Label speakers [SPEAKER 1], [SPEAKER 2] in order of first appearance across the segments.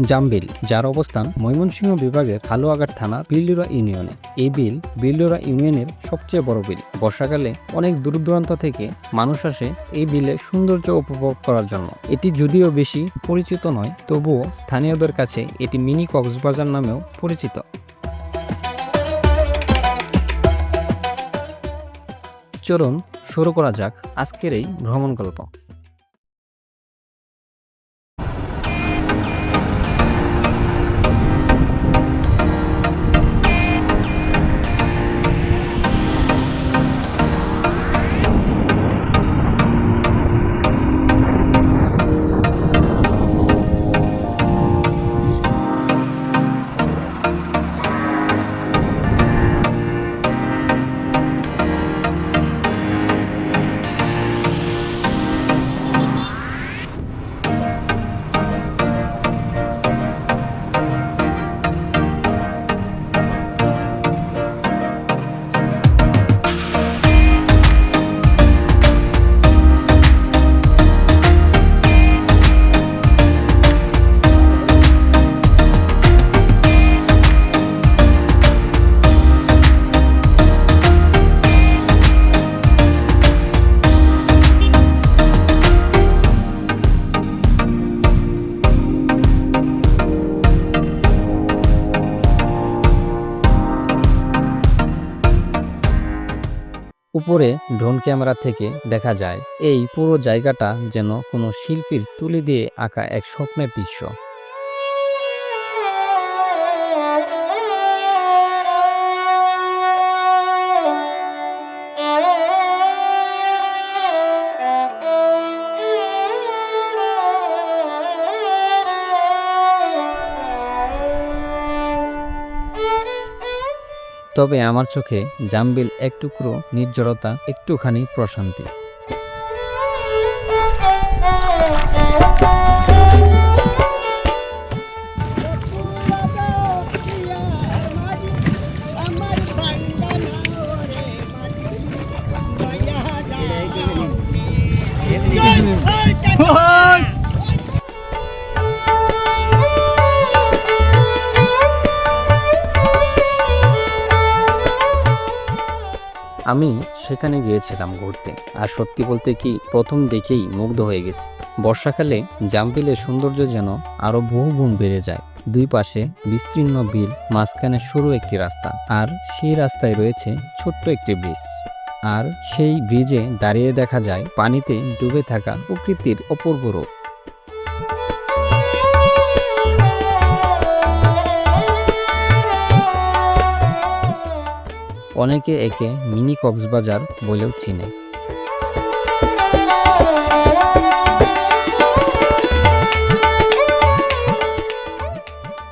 [SPEAKER 1] জামবিল, যার অবস্থান ময়মনসিংহ বিভাগের হালুয়াঘাট থানা বিল্ডুরা ইউনিয়নে। এই বিল বিল্ডুরা ইউনিয়নের সবচেয়ে বড় বিল। বর্ষাকালে অনেক দূর দূরান্ত থেকে মানুষ আসে এই বিলের সৌন্দর্য উপভোগ করার জন্য। এটি যদিও বেশি পরিচিত নয়, তবুও স্থানীয়দের কাছে এটি মিনি কক্সবাজার নামেও পরিচিত। চলুন শুরু করা যাক আজকের এই ভ্রমণ গল্প উপরে ড্রোন ক্যামেরা থেকে দেখা যায়, এই পুরো জায়গাটা যেন কোনো শিল্পীর তুলি দিয়ে আঁকা এক স্বপ্নের দৃশ্য। তবে আমার চোখে জাম্বিল এক টুকরো নির্জরতা একটুখানি প্রশান্তি। আমি সেখানে গিয়েছিলাম ঘুরতে। আর সত্যি বলতে কি, প্রথম দেখেই মুগ্ধ হয়ে গেছি। বর্ষাকালে জামবিলের সৌন্দর্য যেন আরও বহু গুণ বেড়ে যায়। দুই পাশে বিস্তীর্ণ বিল, মাঝখানে সরু একটি রাস্তা, আর সেই রাস্তায় রয়েছে ছোট্ট একটি ব্রিজ। আর সেই ব্রিজে দাঁড়িয়ে দেখা যায় পানিতে ডুবে থাকা প্রকৃতির অপূর্ব রূপ। অনেকে একে মিনি কক্সবাজার বলেও চিনে।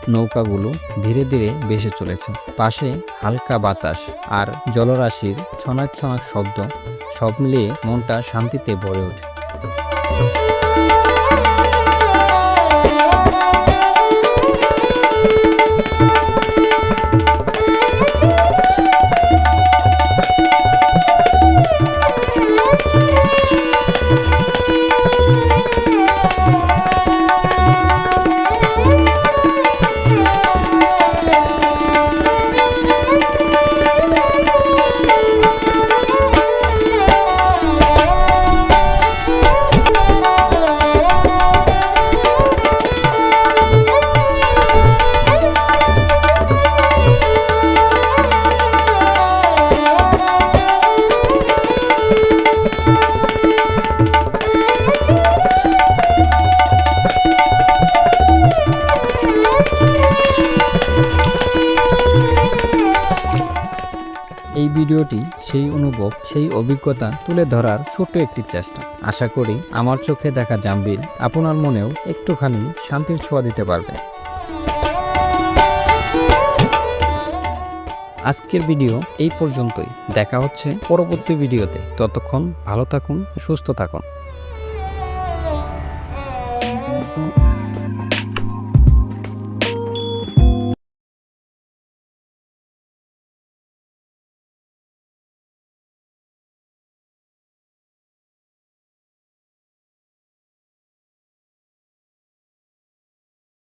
[SPEAKER 1] নৌকাগুলো ধীরে ধীরে ভেসে চলেছে। পাশে হালকা বাতাস আর জলরাশির ছনাক ছনাক শব্দ, সব মিলিয়ে মনটা শান্তিতে ভরে ওঠে। ভিডিওটি সেই অনুভব, সেই অভিজ্ঞতা তুলে ধরার ছোট্ট একটি চেষ্টা। আশা করি আমার চোখে দেখা জাম্বিল আপনার মনেও একটুখানি শান্তির ছোঁয়া দিতে পারবে। আজকের ভিডিও এই পর্যন্তই। দেখা হচ্ছে পরবর্তী ভিডিওতে। ততক্ষণ ভালো থাকুন, সুস্থ থাকুন।